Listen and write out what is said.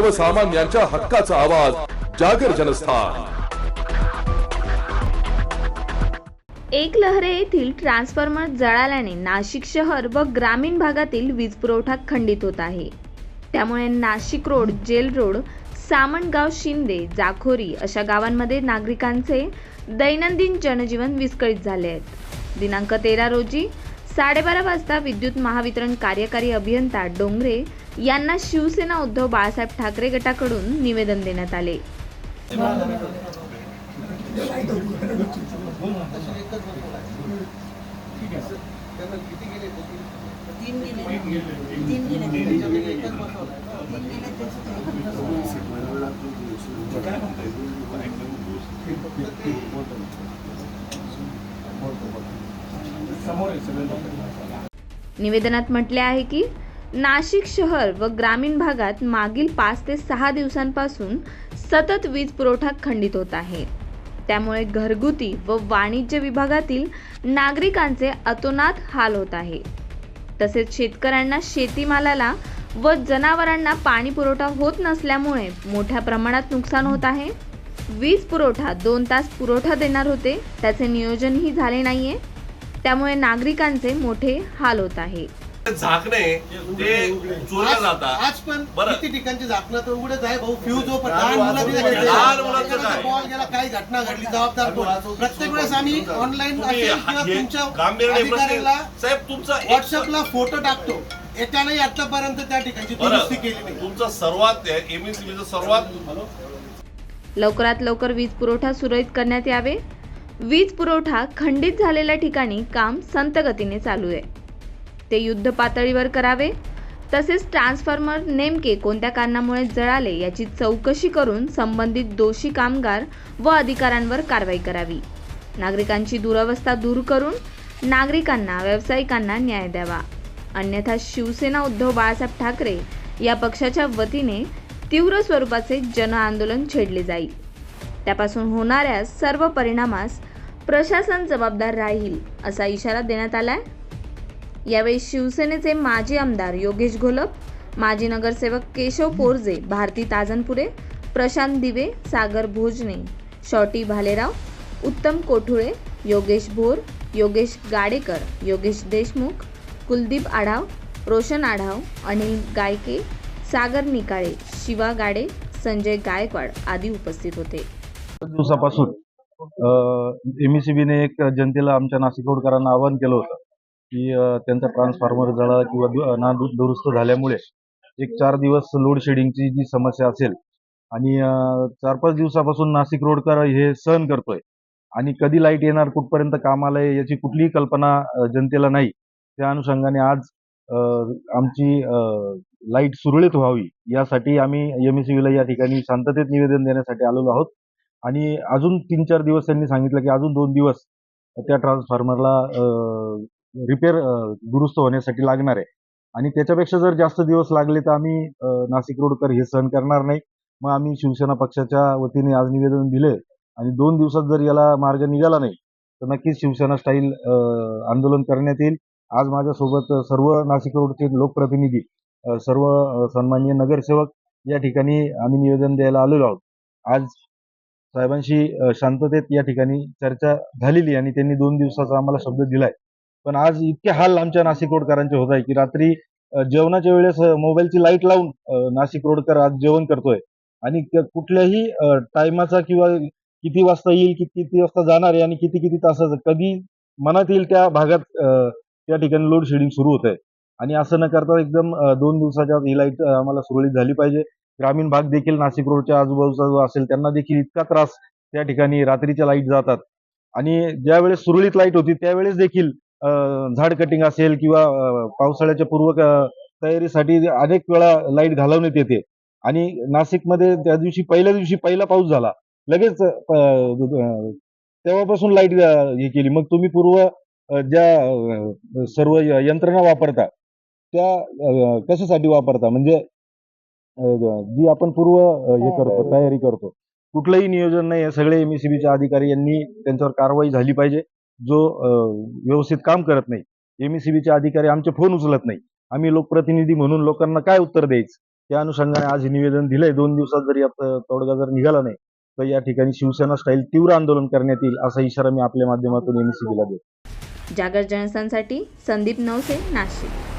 सर्वसामान्यांच्या हक्काचा आवाज जागर जनस्थान. एक लहरे येथील ट्रान्सफॉर्मर जळाल्याने नाशिक शहर व ग्रामीण भागातील वीज पुरवठा खंडित होत आहे. त्यामुळे Nashik road jail road Samangaon Shinde Jakhori अशा गावांमध्ये नागरिकांचे दैनंदिन जनजीवन विस्कळीत झाले आहेत. दिनांक तेरा रोजी साडेबारा वाजता विद्युत महावितरण कार्यकारी अभियंता डोंगरे यांना शिवसेना उद्धव बाळासाहेब ठाकरे गटाकडून निवेदन देण्यात आले तीन गेले तीन गेले त्याच्यापैकी एकच बसवला तीन गेले त्याची निवेदनात म्हटले आहे की नाशिक शहर व ग्रामीण भागात मागील पाच ते सहा दिवसांपासून सतत वीज पुरवठा खंडित होत आहे. त्यामुळे घरगुती व वाणिज्य विभागातील नागरिकांचे अतोनात हाल होत आहे. तसेच शेतकऱ्यांना शेतीमालाला व जनावरांना पाणी पुरवठा होत नसल्यामुळे मोठ्या प्रमाणात नुकसान होत आहे. वीज पुरवठा दोन तास पुरवठा देणार होते. त्याचे नियोजनही झाले नाहीये. त्यामुळे नागरिकांचे मोठे हाल होत आहे. झाकणे ते चोरल्या आज जातात. आज पण बरं. किती ठिकाणचे झाकणं तर उघडच आहे. भाऊ फ्यूज ओपन. लहान मुलं तिथे खेळतात. लहान मुलांचं काय? बॉल गेला काही घटना घडली जबाबदार कोण? प्रत्येक वेळेस आम्ही ऑनलाईन तुम्ही असेल किंवा हे तुमच्या गांभीर्याने प्रश्न अधिकाऱ्याला साहेब तुमचा एक- व्हॉट्सअपला फोटो टाकतो. याच्याने आतापर्यंत त्या ठिकाणची दुरुस्ती केली बरं नाही. तुमचा सर्वात एमएससीबीचा सर्वात लवकरात लवकर वीज पुरवठा सुरळीत करण्यात यावे. वीज पुरवठा खंडित झालेल्या ठिकाणी काम संतगतीने चालू आहे. ते युद्ध पातळीवर करावे तसेच ट्रान्सफॉर्मर नेमके कोणत्या कारणामुळे जळाले याची चौकशी करून संबंधित दोषी कामगार व अधिकाऱ्यांवर कारवाई करावी. नागरिकांची दुरवस्था दूर करून नागरिकांना व्यावसायिकांना न्याय द्यावा. अन्यथा शिवसेना उद्धव बाळासाहेब ठाकरे या पक्षाच्या वतीने तीव्र स्वरूपाचे जन आंदोलन छेडले जाईल. त्यापासून होणाऱ्या सर्व परिणामास प्रशासन जबाबदार राहील असा इशारा देण्यात आलाय. यावेळी शिवसेनेचे माजी आमदार योगेश घोलप माजी नगरसेवक केशव पोरजे भारती ताजनपुरे प्रशांत दिवे सागर भोजने शॉटी भालेराव उत्तम कोठुळे योगेश भोर योगेश गाडेकर योगेश देशमुख कुलदीप आढाव रोशन आढाव अनिल गायके सागर निकाळे शिवा गाडे संजय गायकवाड आदी उपस्थित होते. दिवसापासून एमईसीबीने एक जनतेला आमच्या नाशिक रोडकरांना आवाहन केलं होतं की त्यांचा ट्रान्सफॉर्मर जळा किंवा ना दुरुस्त झाल्यामुळे एक चार दिवस लोड शेडिंगची जी समस्या असेल आणि चार पाच दिवसापासून नाशिक रोडकर हे सहन करतोय आणि कधी लाइट येणार कुठपर्यंत कामाला आहे याची कुठलीही कल्पना जनतेला नाही. त्या अनुषंगाने आज आमची लाइट सुरळीत व्हावी यासाठी आम्ही एमएससीबीला या ठिकाणी शांततेत निवेदन देण्यासाठी आलेलो आहोत. आणि अजून तीन चार दिवस त्यांनी सांगितलं की अजून दोन दिवस त्या ट्रान्सफॉर्मरला रिपेअर दुरुस्त होण्यासाठी लागणार आहे. आणि त्याच्यापेक्षा जर जास्त दिवस लागले तर आम्ही नाशिक रोडकर हे सहन करणार नाही. मग आम्ही शिवसेना पक्षाच्या वतीने आज निवेदन दिले आणि दोन दिवसात जर याला मार्ग निघाला नाही तर नक्कीच शिवसेना स्टाईल आंदोलन करण्यात येईल. आज माझ्यासोबत सर्व नाशिक रोडचे लोकप्रतिनिधी सर्व सन्माननीय नगरसेवक या ठिकाणी आम्ही निवेदन द्यायला आलेलो आहोत. आज साहेबांशी शांततेत या ठिकाणी चर्चा झालेली आणि त्यांनी दोन दिवसाचा आम्हाला शब्द दिलाय. पण आज इतके हाल आमच्या नाशिक रोडकरांचे होत आहे की रात्री जेवणाच्या वेळेस मोबाईलची लाइट लावून नाशिक रोडकर आज जेवण करतोय. आणि कुठल्याही टायमाचा किंवा किती वाजता येईल किती किती वाजता जाणार आहे आणि किती किती तासाचं कधी मनात येईल त्या भागात त्या ठिकाणी लोड शेडिंग सुरू होत आहे आणि असं न करता एकदम दोन दिवसाच्या आत ही लाइट आम्हाला सुरळीत झाली पाहिजे. ग्रामीण भाग देखील नाशिक रोडच्या आजूबाजूचा जो असेल त्यांना देखील इतका त्रास त्या ठिकाणी रात्रीच्या लाइट जातात. आणि ज्यावेळेस सुरळीत लाइट होती त्यावेळेस देखील झाड कटिंग असेल किंवा पावसाळ्याच्या पूर्व तयारीसाठी अनेक वेळा लाइट घालवण्यात येते. आणि नाशिकमध्ये त्या दिवशी पहिल्या दिवशी पहिला पाऊस झाला. लगेच तेव्हापासून लाइट हे केली. मग तुम्ही पूर्व ज्या सर्व य- यंत्रणा वापरता त्या कशासाठी वापरता? म्हणजे जी आपण पूर्व अ, हे करतो तयारी करतो. कुठलंही नियोजन नाही आहे. सगळे एमएससीबीचे अधिकारी यांनी त्यांच्यावर कारवाई झाली पाहिजे. जो व्यवस्थित काम करत नाही. एमएससीबीचे अधिकारी आमचे फोन उचलत नाही. आम्ही लोकप्रतिनिधी म्हणून लोकांना काय उत्तर द्यायचं? त्या अनुषंगाने आज हे निवेदन दिलंय. दोन दिवसात जरी आता तोडगा जर निघाला नाही तर या ठिकाणी शिवसेना स्टाईल तीव्र आंदोलन करण्यात येईल असा इशारा मी आपल्या माध्यमातून एमसीबीला देतो. जागर जनस्थानसाठी संदीप नवसे नाशिक.